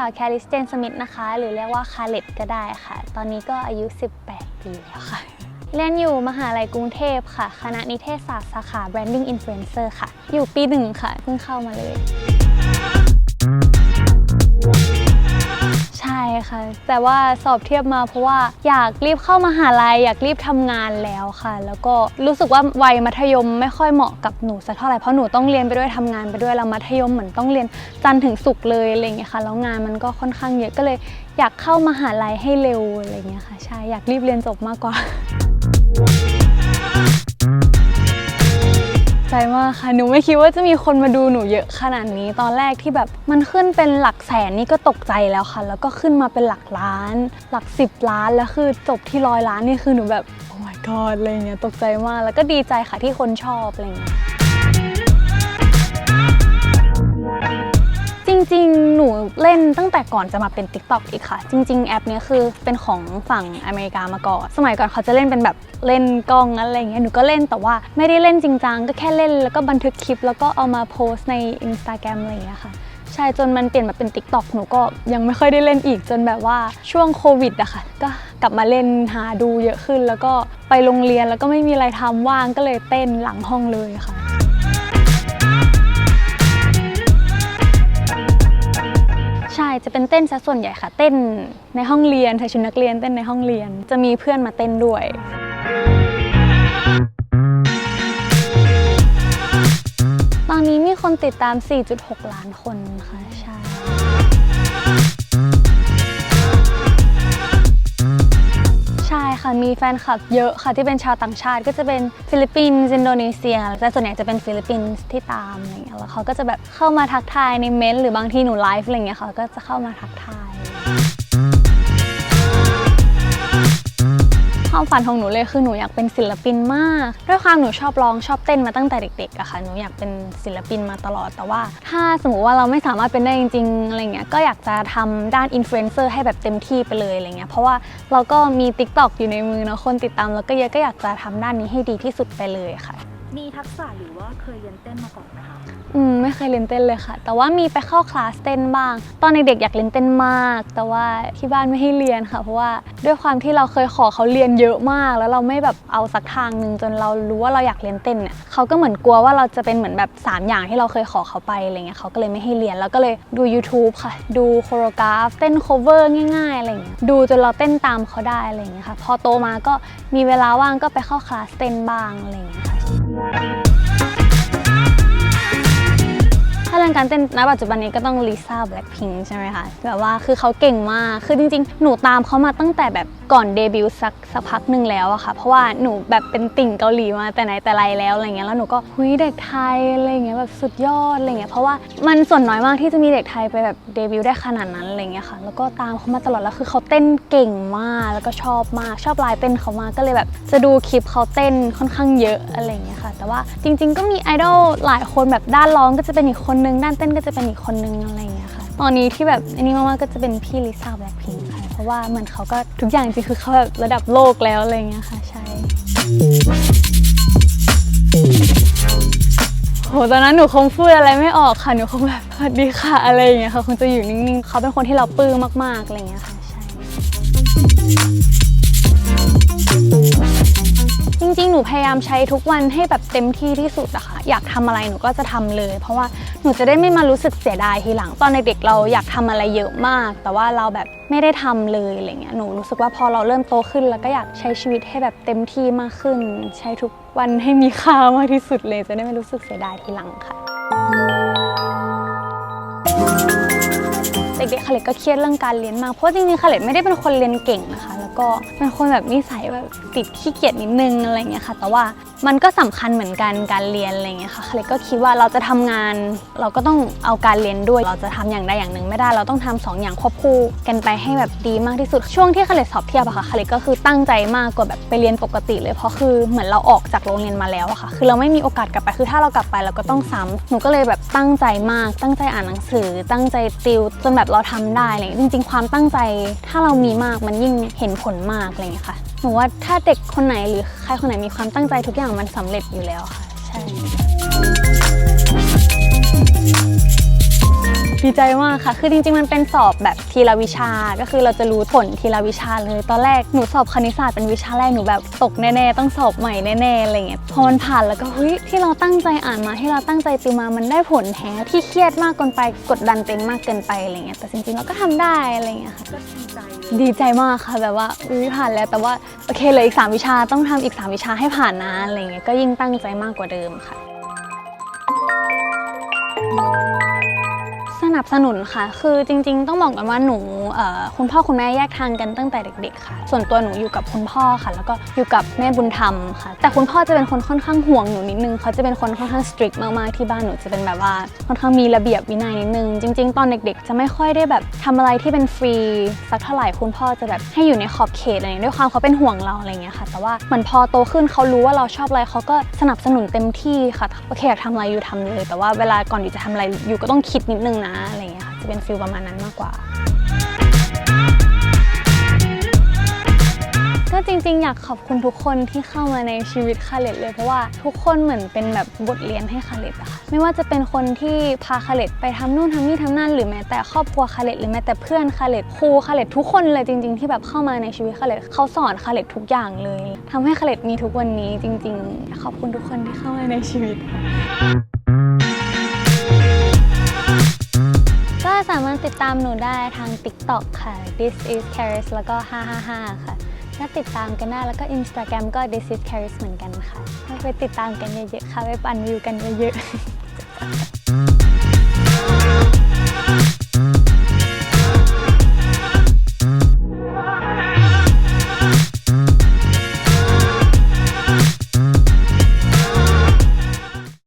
าวแคลิสเจนสมิธนะคะ หรือเรียกว่าคาเลตก็ได้ค่ะ ตอนนี้ก็อายุ 18 ปีแล้วค่ะ เรียนอยู่มหาลัยกรุงเทพค่ะ คณะนิเทศศาสตร์สาขา Branding Influencer ค่ะ อยู่ปีหนึ่งค่ะ เพิ่งเข้ามาเลย ค่ะ แต่ว่าสอบเทียบมาเพราะว่าอยากรีบเข้ามหาลัยอยากรีบทำงานแล้วค่ะ แล้วก็รู้สึกว่าวัยมัธยมไม่ค่อยเหมาะกับหนูสักเท่าไหร่เพราะหนูต้องเรียนไปด้วยทำงานไปด้วยแล้วมัธยมเหมือนต้องเรียนจันถึงศุกร์เลยอะไรอย่างเงี้ยค่ะแล้วงานมันก็ค่อนข้างเยอะก็เลยอยากเข้ามหาลัยให้เร็วอะไรอย่างเงี้ยค่ะใช่อยากรีบเรียนจบมากกว่า ใจมากค่ะหนูไม่คิดว่าจะมีคนมาดูหนูเยอะขนาดนี้ตอนแรกที่แบบมันขึ้นเป็นหลักแสนนี่ก็ตกใจแล้วค่ะ แล้วก็ขึ้นมาเป็นหลักล้าน หลักสิบล้านแล้วคือจบที่ร้อยล้านนี่คือหนูแบบโอ้ my god อะไรเงี้ยตกใจมากแล้วก็ดีใจค่ะที่คนชอบอะไรเงี้ย ริง ๆ หนูเล่นตั้งแต่ก่อนจะมาเป็น TikTok อีกค่ะ จริง ๆ แอปนี้คือเป็นของฝั่งอเมริกามาก่อน สมัยก่อนเขาจะเล่นเป็นแบบเล่นกล้องอะไรอย่างเงี้ย หนูก็เล่นแต่ว่าไม่ได้เล่นจริงจังก็แค่เล่นแล้วก็บันทึกคลิป แล้วก็เอามาโพสใน Instagram อะไรอย่างเงี้ยค่ะ ใช่จนมันเปลี่ยนมาเป็น TikTok หนูก็ยังไม่ค่อยได้เล่นอีกจนแบบว่าช่วงโควิดอะค่ะ ก็กลับมาเล่นหาดูเยอะขึ้น แล้วก็ไปโรงเรียนแล้วก็ไม่มีอะไรทำว่างก็เลยเต้นหลังห้องเลยค่ะ ใช่จะเป็นเต้นซะส่วนใหญ่ค่ะ เต้นในห้องเรียนใส่ชุดนักเรียนเต้นในห้องเรียน จะมีเพื่อนมาเต้นด้วย ตอนนี้มีคนติดตาม 4.6 ล้านคนค่ะใช่ มีแฟนคลับเยอะค่ะที่เป็นชาวต่างชาติ ก็จะเป็นฟิลิปปินส์อินโดนีเซียแต่ส่วนใหญ่จะเป็นฟิลิปปินส์ที่ตามอะไรเงี้ยแล้วเขาก็จะแบบเข้ามาทักทายในเมนต์หรือบางทีหนูไลฟ์อะไรเงี้ยเขาก็จะเข้ามาทักทาย ความฝันของหนูเลยคือหนูอยากเป็นศิลปินมาก ด้วยความหนูชอบร้องชอบเต้นมาตั้งแต่เด็กๆอะค่ะ หนูอยากเป็นศิลปินมาตลอด แต่ว่า ถ้าสมมติว่าเราไม่สามารถเป็นได้จริงๆอะไรเงี้ย ก็อยากจะทำด้านอินฟลูเอนเซอร์ให้แบบเต็มที่ไปเลยอะไรเงี้ย เพราะว่าเราก็มี t ิ k t o k อยู่ในมือเนาะ คนติดตามเราก็เยอะ ก็อยากจะทำด้านนี้ให้ดีที่สุดไปเลยค่ะ มีทักษะหรือว่าเคยเรียนเต้นมาก่อนไหมคะ อืมไม่เคยเรียนเต้นเลยค่ะ แต่ว่ามีไปเข้าคลาสเต้นบ้าง ตอนเด็กๆอยากเรียนเต้นมาก แต่ว่าที่บ้านไม่ให้เรียนค่ะ เพราะว่าด้วยความที่เราเคยขอเขาเรียนเยอะมาก แล้วเราไม่แบบเอาสักทางหนึ่งจนเรารู้ว่าเราอยากเรียนเต้นเนี่ยเขาก็เหมือนกลัวว่าเราจะเป็นเหมือนแบบ3อย่างที่เราเคยขอเขาไปอะไรเงี้ยเขาก็เลยไม่ให้เรียนแล้วก็เลยดู YouTube ค่ะ ดูโคโรกราฟเต้น cover ง่ายๆอะไรเงี้ยดูจนเราเต้นตามเขาได้อะไรเงี้ยค่ะพอโตมาก็มีเวลาว่างก็ไปเข้าคลาสเต้นบ้างอะไรเงี้ย ค่าเรื่องการเต้นณปัจจุบันนี้ก็ต้องลิซ่าแบล็คพิงใช่ไหมคะแบบว่าคือเขาเก่งมาก คือจริงๆ หนูตามเขามาตั้งแต่แบบก่อนเดบิวต์สักสักพักหนึ่งแล้วอะค่ะ เพราะว่าหนูแบบเป็นติ่งเกาหลีมาแต่ไหนแต่ไรแล้วอะไรเงี้ย แล้วหนูก็หุยเด็กไทยอะไรเงี้ยแบบสุดยอดอะไรเงี้ย เพราะว่ามันส่วนน้อยมากที่จะมีเด็กไทยไปแบบเดบิวต์ได้ขนาดนั้นอะไรเงี้ยค่ะ แล้วก็ตามเขามาตลอดแล้วคือเขาเต้นเก่งมาก แล้วก็ชอบมาก ชอบลายเต้นเขามากก็เลยแบบจะดูคลิปเขาเต้นค่อนข้างเยอะอะไรเงี้ยค่ะ แต่ว่าจริง ๆ ก็มีไอดอลหลายคนแบบด้านร้องก็จะเป็นอีกคนนึงด้านเต้นก็จะเป็นอีกคนนึงอะไรเงี้ยค่ะ ตอนนี้ที่แบบอันนี้มากๆก็จะเป็นพี่ลิซ่าแบล็คพิงค่ะ เพราะว่าเหมือนเขาก็ทุกอย่างจริงๆคือเขาแบบระดับโลกแล้วอะไรเงี้ยค่ะ ใช่โหตอนนั้นหนูคงพูดอะไรไม่ออกค่ะ หนูคงแบบสวัสดีค่ะอะไรอย่างเงี้ยค่ะคงจะอยู่นิ่งๆ เขาเป็นคนที่เราปลื้มมากๆอะไรอย่างเงี้ยค่ะ ใช่ จริงๆ หนูพยายามใช้ทุกวันให้แบบเต็มที่ที่สุดอะค่ะ อยากทำอะไรหนูก็จะทำเลย เพราะว่าหนูจะได้ไม่มารู้สึกเสียดายทีหลัง ตอนเด็กๆเราอยากทำอะไรเยอะมาก แต่ว่าเราแบบไม่ได้ทำเลยอะไรเงี้ย หนูรู้สึกว่าพอเราเริ่มโตขึ้น แล้วก็อยากใช้ชีวิตให้แบบเต็มที่มากขึ้น ใช้ทุกวันให้มีค่ามากที่สุดเลย จะได้ไม่รู้สึกเสียดายทีหลังค่ะเด็กๆคาเล็ตก็เครียดเรื่องการเรียนมาก เพราะจริงๆคาเล็ตไม่ได้เป็นคนเรียนเก่งนะคะ ก็เป็นคนแบบนิสัยแบบติดขี้เกียจนิดนึงอะไรเงี้ยค่ะ แต่ว่ามันก็สำคัญเหมือนกันการเรียนอะไรเงี้ยค่ะคาเล็ตก็คิดว่าเราจะทำงาน เราก็ต้องเอาการเรียนด้วย เราจะทำอย่างใดอย่างหนึ่งไม่ได้ เราต้องทำสองอย่างควบคู่กันไปให้แบบดีมากที่สุด ช่วงที่คาเล็ตสอบเทียบอะค่ะคาเล็ตก็คือตั้งใจมากกว่าแบบไปเรียนปกติเลย เพราะคือเหมือนเราออกจากโรงเรียนมาแล้วอะค่ะ คือเราไม่มีโอกาสกลับไป คือถ้าเรากลับไปเราก็ต้องซ้ำหนูก็เลยแบบตั้งใจมาก ตั้งใจอ่านหนังสือ ตั้งใจติว จนแบบเราทำได้อะไรเลยจริง ๆ ความตั้งใจ ถ้าเรามีมากมันยิ่งเห็นผลมากอะไรเงี้ยค่ะ หนูว่าถ้าเด็กคนไหนหรือใครคนไหนมีความตั้งใจทุกอย่างมันสำเร็จอยู่แล้วค่ะ ใช่ ดีดีใจมากค่ะ คือจริงๆ มันเป็นสอบแบบทีละวิชา ก็คือเราจะรู้ผลทีละวิชาเลย ตอนแรกหนูสอบคณิตศาสตร์เป็นวิชาแรกหนูแบบตกแน่ๆ ต้องสอบใหม่แน่ๆ อะไรเงี้ย พอมันผ่านแล้วก็เฮ้ยที่เราตั้งใจอ่านมาที่เราตั้งใจติวมา มันได้ผลแท้ที่เครียดมากเกินไป กดดันเต็มมากเกินไปอะไรเงี้ย แต่จริงๆ เราก็ทำได้อะไรเงี้ยค่ะก็ดีใจเลยดีใจมากค่ะแบบว่าอุ้ยผ่านแล้ว แต่ว่าโอเคเหลยอีก3วิชาต้องทำอีก3วิชาให้ผ่านนะอะไรเงี้ย ก็ยิ่งตั้งใจมากกว่าเดิมค่ะส นับสนุนค่ะ คือจริงๆ ต้องบอกกันว่าหนูคุณพ่อคุณแม่แยกทางกันตั้งแต่เด็ก ๆ ค่ะ ส่วนตัวหนูอยู่กับคุณพ่อค่ะ แล้วก็อยู่กับแม่บุญธรรมค่ะ แต่คุณพ่อจะเป็นคนค่อนข้างห่วงหนูนิดนึงเขาจะเป็นคนค่อนข้าง strict มากๆที่บ้านหนูจะเป็นแบบว่าค่อนข้างมีระเบียบวินัยนิดนึง จริง ๆ ตอนเด็กๆ จะไม่ค่อยได้แบบทำอะไรที่เป็นฟรีสักเท่าไหร่คุณพ่อจะแบบให้อยู่ในขอบเขตอะไรเงี้ยด้วยความเขาเป็นห่วงเราอะไรเงี้ยค่ะ แต่ว่าเหมือนพอโตขึ้นเขารู้ว่าเราชอบอะไรเขาก็สนับสนุนเต็มที่ค่ะโอเคอยากทำอะไรอยู่ทำเลย แต่ว่าเวลาก่อนอยู่จะทำอะไรอยู่ก็ต้องคิดนิดนึงนะอะไรอย่างเงี้ยค่ะจะเป็นฟิลประมาณนั้นมากกว่า ก็จริงๆ อยากขอบคุณทุกคนที่เข้ามาในชีวิตคาเลตเลยเพราะว่าทุกคนเหมือนเป็นแบบบทเรียนให้คาเลตอะค่ะไม่ว่าจะเป็นคนที่พาคาเลตไปทำนู่นทำนี่ทำนั่นหรือแม้แต่ครอบครัวคาเลตหรือแม้แต่เพื่อนคาเลตครูคาเลตทุกคนเลยจริง ๆ ที่แบบเข้ามาในชีวิตคาเลตเขาสอนคาเลตทุกอย่างเลยทำให้คาเลตมีทุกวันนี้จริง ๆ ขอบคุณทุกคนที่เข้ามาในชีวิตค่ะ ติดตามหนูได้ทาง TikTok ค่ะ this is Caris แล้วก็ 555 ค่ะก็ติดตามกันได้แล้วก็ Instagram ก็ this is Caris เหมือนกันค่ะไปติดตามกันเยอะๆค่ะ ไปปั่นวิวกันเยอะๆ